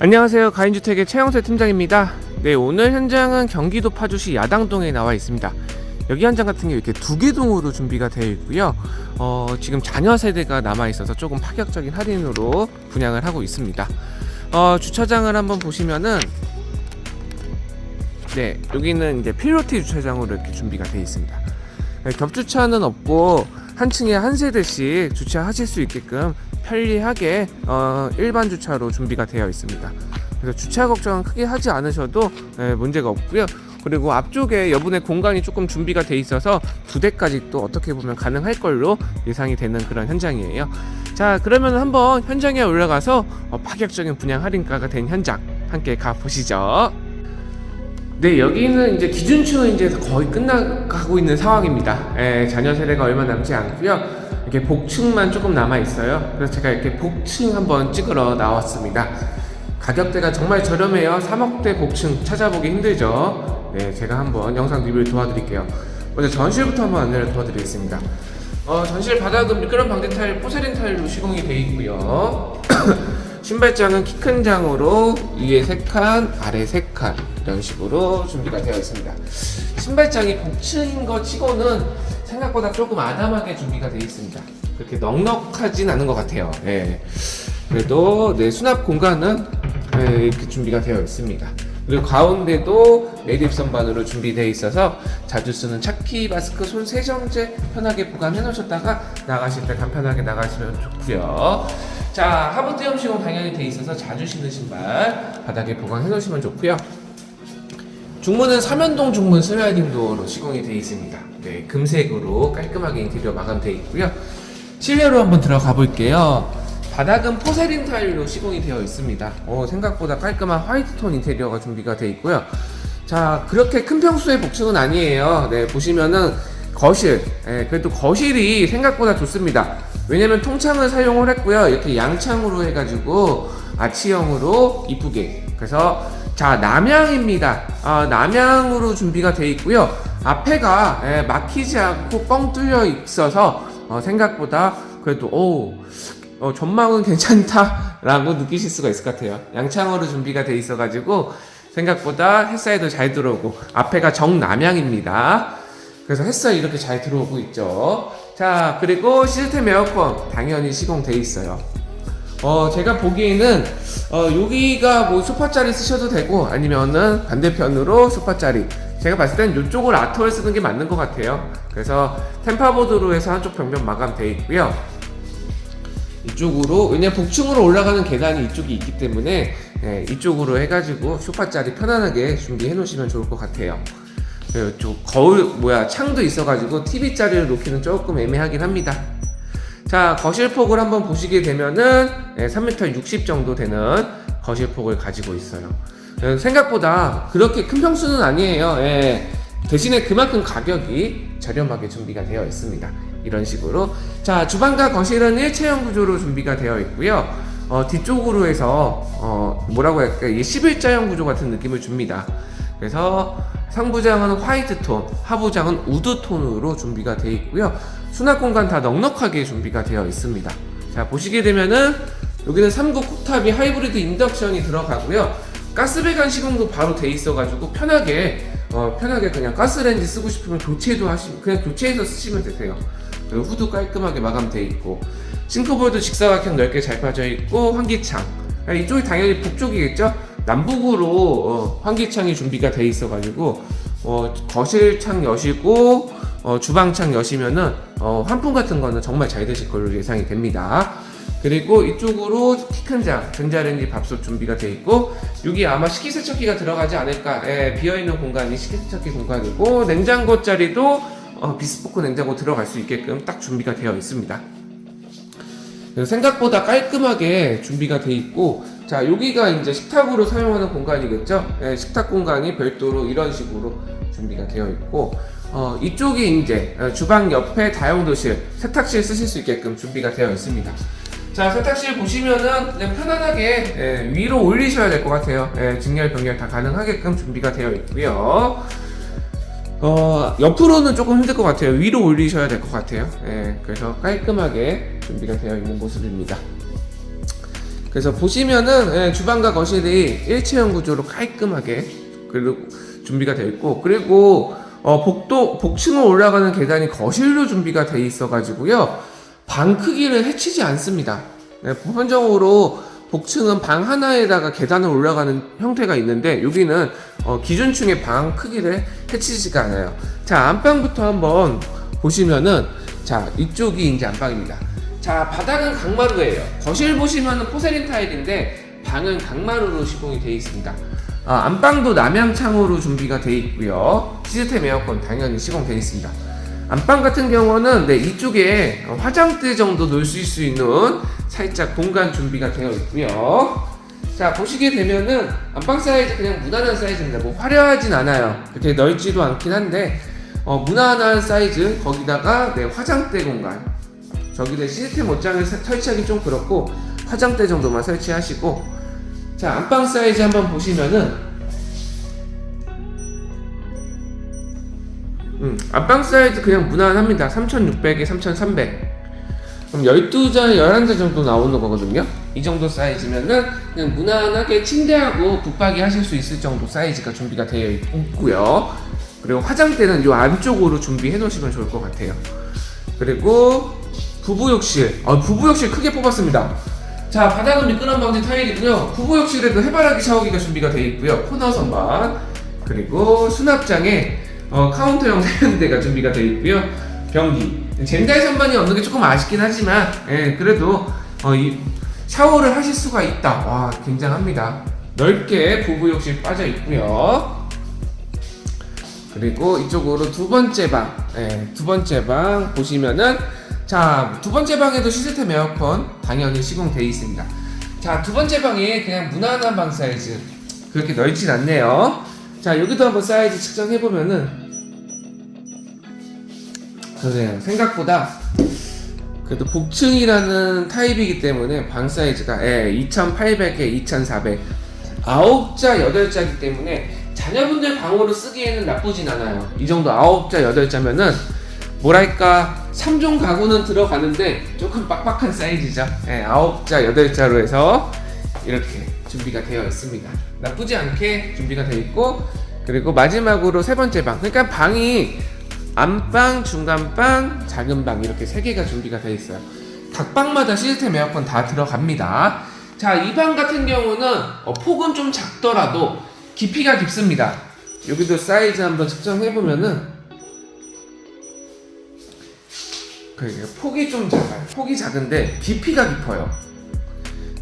안녕하세요. 가인주택의 최영세 팀장입니다. 네, 오늘 현장은 경기도 파주시 야당동에 나와 있습니다. 여기 현장 같은 경우 이렇게 두 개 동으로 준비가 되어 있고요. 어, 지금 자녀 세대가 남아 있어서 조금 파격적인 할인으로 분양을 하고 있습니다. 어, 주차장을 한번 보시면은 네, 여기는 이제 필로티 주차장으로 이렇게 준비가 되어 있습니다. 네, 겹주차는 없고 한 층에 한 세대씩 주차하실 수 있게끔 편리하게 어, 일반 주차로 준비가 되어 있습니다. 그래서 주차 걱정은 크게 하지 않으셔도 예, 문제가 없고요. 그리고 앞쪽에 여분의 공간이 조금 준비가 돼 있어서 두 대까지 또 어떻게 보면 가능할 걸로 예상이 되는 그런 현장이에요. 자, 그러면 한번 현장에 올라가서 어, 파격적인 분양 할인가가 된 현장 함께 가 보시죠. 네, 여기는 이제 기준층은 이제 거의 끝나가고 있는 상황입니다. 예, 자녀 세대가 얼마 남지 않고요. 이렇게 복층만 조금 남아 있어요. 그래서 제가 이렇게 복층 한번 찍으러 나왔습니다. 가격대가 정말 저렴해요. 3억대 복층 찾아보기 힘들죠. 네, 제가 한번 영상 리뷰를 도와드릴게요. 먼저 전실부터 한번 안내를 도와드리겠습니다. 어, 전실 바닥은 미끄럼 방지 타일, 포세린 타일로 시공이 되어 있고요. 신발장은 키 큰 장으로 위에 3칸, 아래 3칸 이런 식으로 준비가 되어 있습니다. 신발장이 복층인 거 치고는 생각보다 조금 아담하게 준비가 되어 있습니다. 그렇게 넉넉하진 않은 것 같아요. 예. 그래도 네, 수납 공간은 네, 이렇게 준비가 되어 있습니다. 그리고 가운데도 매립 선반으로 준비되어 있어서 자주 쓰는 차키 마스크 손 세정제 편하게 보관해 놓으셨다가 나가실 때 간편하게 나가시면 좋고요. 자 하부 띄엄 시공 당연히 돼 있어서 자주 신는 신발 바닥에 보관해 놓으시면 좋고요. 중문은 삼연동 중문 슬라이딩 도어로 시공이 되어 있습니다. 네, 금색으로 깔끔하게 인테리어 마감되어 있고요. 실내로 한번 들어가 볼게요. 바닥은 포세린 타일로 시공이 되어 있습니다. 어, 생각보다 깔끔한 화이트 톤 인테리어가 준비가 되어 있고요. 자, 그렇게 큰 평수의 복층은 아니에요. 네, 보시면은 거실, 예, 그래도 거실이 생각보다 좋습니다. 왜냐면 통창을 사용을 했고요. 이렇게 양창으로 해가지고 아치형으로 이쁘게. 그래서 자 남향입니다. 아, 남향으로 준비가 되어 있고요. 앞에가 예, 막히지 않고 뻥 뚫려 있어서 어, 생각보다 그래도 오 어, 전망은 괜찮다라고 느끼실 수가 있을 것 같아요. 양창으로 준비가 돼 있어가지고 생각보다 햇살도 잘 들어오고 앞에가 정남향입니다. 그래서 햇살이 이렇게 잘 들어오고 있죠. 자 그리고 시스템 에어컨 당연히 시공돼 있어요. 어 제가 보기에는 어 여기가 뭐 소파짜리 쓰셔도 되고 아니면은 반대편으로 소파짜리 제가 봤을 땐 이쪽을 아트월 쓰는 게 맞는 것 같아요. 그래서 템파보드로 해서 한쪽 벽면 마감돼 있고요. 이쪽으로 왜냐 북층으로 올라가는 계단이 이쪽이 있기 때문에 예, 이쪽으로 해가지고 소파짜리 편안하게 준비해 놓으시면 좋을 것 같아요. 예, 이쪽 거울 뭐야 창도 있어가지고 TV 자리를 놓기는 조금 애매하긴 합니다. 자 거실폭을 한번 보시게 되면은 예, 3m 60 정도 되는 거실폭을 가지고 있어요. 예, 생각보다 그렇게 큰 평수는 아니에요. 예, 대신에 그만큼 가격이 저렴하게 준비가 되어 있습니다. 이런 식으로 자 주방과 거실은 일체형 구조로 준비가 되어 있고요. 어, 뒤쪽으로 해서 어, 뭐라고 할까 이 11자형 구조 같은 느낌을 줍니다. 그래서 상부장은 화이트 톤, 하부장은 우드 톤으로 준비가 되어 있고요. 수납 공간 다 넉넉하게 준비가 되어 있습니다. 자 보시게 되면은 여기는 3구 쿡탑이 하이브리드 인덕션이 들어가고요. 가스배관 시공도 바로 돼 있어가지고 편하게 어, 편하게 그냥 가스레인지 쓰고 싶으면 교체도 하시 그냥 교체해서 쓰시면 되세요. 그리고 후드 깔끔하게 마감돼 있고 싱크볼도 직사각형 넓게 잘 빠져 있고 환기창 아, 이쪽이 당연히 북쪽이겠죠. 남북으로 어, 환기창이 준비가 돼 있어가지고 어, 거실창 여시고 어, 주방창 여시면은 어, 환풍 같은 거는 정말 잘 되실 걸로 예상이 됩니다. 그리고 이쪽으로 키 큰 장, 전자레인지 밥솥 준비가 돼 있고 여기 아마 식기세척기가 들어가지 않을까 예, 비어있는 공간이 식기세척기 공간이고 냉장고 자리도 어, 비스포크 냉장고 들어갈 수 있게끔 딱 준비가 되어 있습니다. 생각보다 깔끔하게 준비가 돼 있고 자 여기가 이제 식탁으로 사용하는 공간이겠죠 예, 식탁 공간이 별도로 이런 식으로 준비가 되어 있고 어, 이쪽이 이제 어, 주방 옆에 다용도실 세탁실 쓰실 수 있게끔 준비가 되어 있습니다 자 세탁실 보시면은 그냥 편안하게 예, 위로 올리셔야 될 것 같아요 예, 직렬 병렬 다 가능하게끔 준비가 되어 있고요 어, 옆으로는 조금 힘들 것 같아요. 위로 올리셔야 될 것 같아요. 예, 그래서 깔끔하게 준비가 되어 있는 모습입니다. 그래서 보시면은 예, 주방과 거실이 일체형 구조로 깔끔하게 그리고 준비가 되어 있고 그리고 어, 복도 복층으로 올라가는 계단이 거실로 준비가 돼 있어 가지고요 방 크기를 해치지 않습니다. 네, 보편적으로 복층은 방 하나에다가 계단을 올라가는 형태가 있는데 여기는 어, 기준층의 방 크기를 해치지가 않아요. 자 안방부터 한번 보시면은 자 이쪽이 이제 안방입니다. 자 바닥은 강마루예요. 거실 보시면은 포세린 타일인데 방은 강마루로 시공이 되어 있습니다. 아, 안방도 남향창으로 준비가 되어 있고요. 시스템 에어컨 당연히 시공되어 있습니다. 안방 같은 경우는 네, 이쪽에 화장대 정도 놓을 수 있는 살짝 공간 준비가 되어 있고요. 자 보시게 되면은 안방 사이즈 그냥 무난한 사이즈입니다. 뭐 화려하진 않아요. 그렇게 넓지도 않긴 한데 어, 무난한 사이즈 거기다가 네, 화장대 공간 저기다 시스템 옷장을 사- 설치하기 좀 그렇고 화장대 정도만 설치하시고. 자 안방 사이즈 한번 보시면은 음, 안방 사이즈 그냥 무난합니다. 3600에 3300 그럼 12자 11자 정도 나오는 거거든요. 이 정도 사이즈면은 그냥 무난하게 침대하고 붙박이 하실 수 있을 정도 사이즈가 준비가 되어 있고요. 그리고 화장대는 이 안쪽으로 준비해 놓으시면 좋을 것 같아요. 그리고 부부욕실. 아, 부부욕실 크게 뽑았습니다. 자 바닥은 미끄럼 방지 타일이고요. 부부욕실에도 해바라기 샤워기가 준비가 되어 있고요. 코너 선반. 그리고 수납장에 어, 카운터형 세면대가 준비가 되어 있고요. 변기. 젠다이 선반이 없는 게 조금 아쉽긴 하지만 예, 그래도 어, 이 샤워를 하실 수가 있다. 와 굉장합니다. 넓게 부부욕실 빠져 있고요. 그리고 이쪽으로 두 번째 방, 예, 두 번째 방 보시면은 자, 두 번째 방에도 시스템 에어컨 당연히 시공되어 있습니다. 자, 두 번째 방이 그냥 무난한 방 사이즈. 그렇게 넓진 않네요. 자, 여기도 한번 사이즈 측정해 보면은 그래요. 생각보다 그래도 복층이라는 타입이기 때문에 방 사이즈가 예, 2,800에 2,400 아홉자 여덟자이기 때문에 자녀분들 방으로 쓰기에는 나쁘진 않아요. 이 정도 아홉자 여덟자면은 뭐랄까 3종 가구는 들어가는데 조금 빡빡한 사이즈죠. 예, 아홉자 여덟자로 해서 이렇게 준비가 되어 있습니다. 나쁘지 않게 준비가 되어 있고 그리고 마지막으로 세 번째 방. 그러니까 방이 안방, 중간방, 작은 방 이렇게 세 개가 준비가 되어 있어요. 각 방마다 시스템 에어컨 다 들어갑니다. 자, 이 방 같은 경우는 어, 폭은 좀 작더라도 깊이가 깊습니다. 여기도 사이즈 한번 측정해 보면은 그러게요. 폭이 좀 작아요. 폭이 작은데 깊이가 깊어요.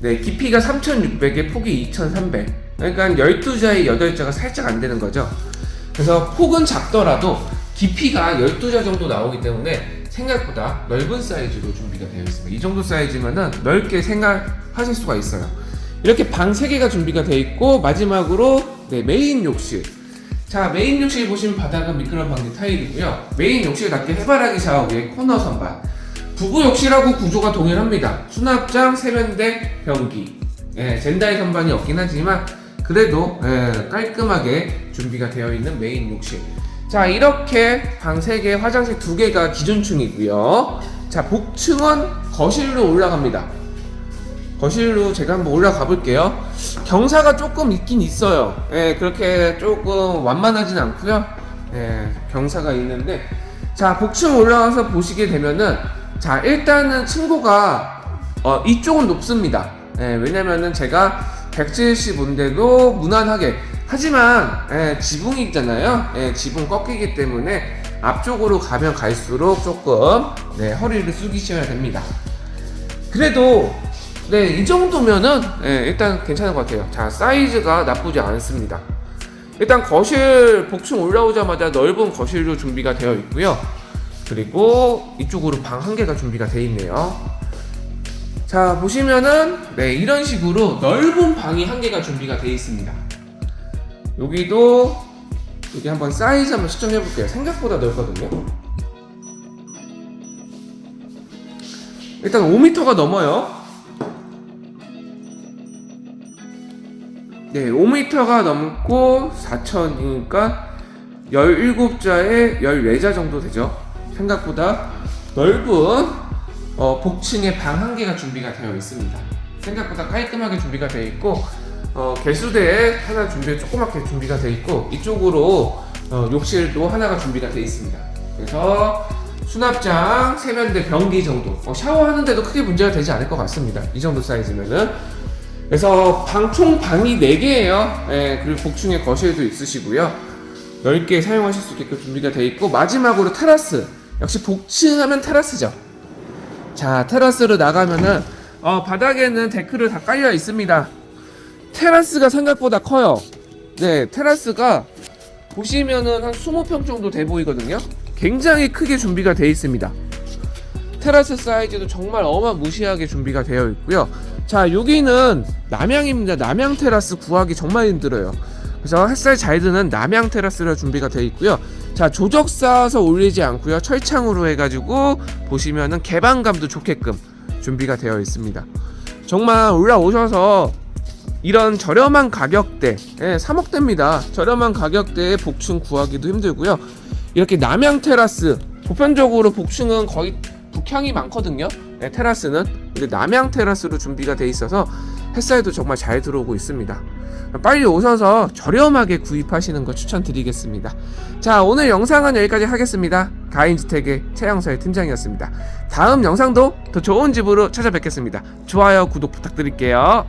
네, 깊이가 3,600에 폭이 2,300. 그러니까 12자에 8자가 살짝 안 되는 거죠. 그래서 폭은 작더라도 깊이가 12자 정도 나오기 때문에 생각보다 넓은 사이즈로 준비가 되어 있습니다. 이 정도 사이즈면은 넓게 생각하실 수가 있어요. 이렇게 방 3개가 준비가 되어 있고 마지막으로 네, 메인 욕실. 자 메인 욕실 보시면 바닥은 미끄럼 방지 타일이고요. 메인 욕실답게 해바라기 샤워기에 코너 선반. 부부 욕실하고 구조가 동일합니다. 수납장, 세면대, 변기. 예, 젠다이 선반이 없긴 하지만 그래도 예, 깔끔하게 준비가 되어 있는 메인 욕실. 자 이렇게 방 3개, 화장실 2개가 기준층이고요. 자 복층은 거실로 올라갑니다. 거실로 제가 한번 올라가 볼게요. 경사가 조금 있긴 있어요. 예, 그렇게 조금 완만하진 않고요. 예, 경사가 있는데 자 복층 올라가서 보시게 되면은 자 일단은 층고가 어, 이쪽은 높습니다. 예, 왜냐면은 제가 170인데도 무난하게 하지만 예, 지붕이 있잖아요. 예, 지붕 꺾이기 때문에 앞쪽으로 가면 갈수록 조금 네, 허리를 숙이셔야 됩니다. 그래도 네, 이 정도면은 예, 일단 괜찮은 것 같아요. 자, 사이즈가 나쁘지 않습니다. 일단 거실 복층 올라오자마자 넓은 거실로 준비가 되어 있고요. 그리고 이쪽으로 방 한 개가 준비가 되어 있네요. 자, 보시면은 네, 이런 식으로 넓은 방이 한 개가 준비가 되어 있습니다. 여기도 여기 한번 사이즈 한번 측정해 볼게요. 생각보다 넓거든요. 일단 5m가 넘어요. 네, 5m가 넘고 4천이니까 17자에 14자 정도 되죠. 생각보다 넓은 어, 복층에 방 한 개가 준비가 되어 있습니다. 생각보다 깔끔하게 준비가 되어 있고 어, 개수대에 하나 준비 조그맣게 준비가 되어 있고 이쪽으로 어, 욕실도 하나가 준비가 되어 있습니다. 그래서 수납장, 세면대, 변기 정도 어, 샤워하는데도 크게 문제가 되지 않을 것 같습니다. 이 정도 사이즈면은 그래서 방 총 방이 4개예요. 예, 그리고 복층에 거실도 있으시고요. 넓게 사용하실 수 있게끔 준비가 되어 있고 마지막으로 테라스. 역시 복층하면 테라스죠. 자, 테라스로 나가면은 어, 바닥에는 데크를 다 깔려 있습니다. 테라스가 생각보다 커요. 네, 테라스가 보시면은 한 20평 정도 돼 보이거든요. 굉장히 크게 준비가 되어 있습니다. 테라스 사이즈도 정말 어마무시하게 준비가 되어 있고요. 자, 여기는 남향입니다. 남향 테라스 구하기 정말 힘들어요. 그래서 햇살 잘 드는 남향 테라스로 준비가 되어 있고요. 자, 조적 쌓아서 올리지 않고요. 철창으로 해가지고 보시면은 개방감도 좋게끔 준비가 되어 있습니다. 정말 올라오셔서 이런 저렴한 가격대, 예, 3억대입니다. 저렴한 가격대에 복층 구하기도 힘들고요. 이렇게 남향 테라스, 보편적으로 복층은 거의 북향이 많거든요. 예, 테라스는 근데 남향 테라스로 준비가 돼 있어서 햇살도 정말 잘 들어오고 있습니다. 빨리 오셔서 저렴하게 구입하시는 거 추천드리겠습니다. 자, 오늘 영상은 여기까지 하겠습니다. 가인주택의 최영서의 팀장이었습니다. 다음 영상도 더 좋은 집으로 찾아뵙겠습니다. 좋아요, 구독 부탁드릴게요.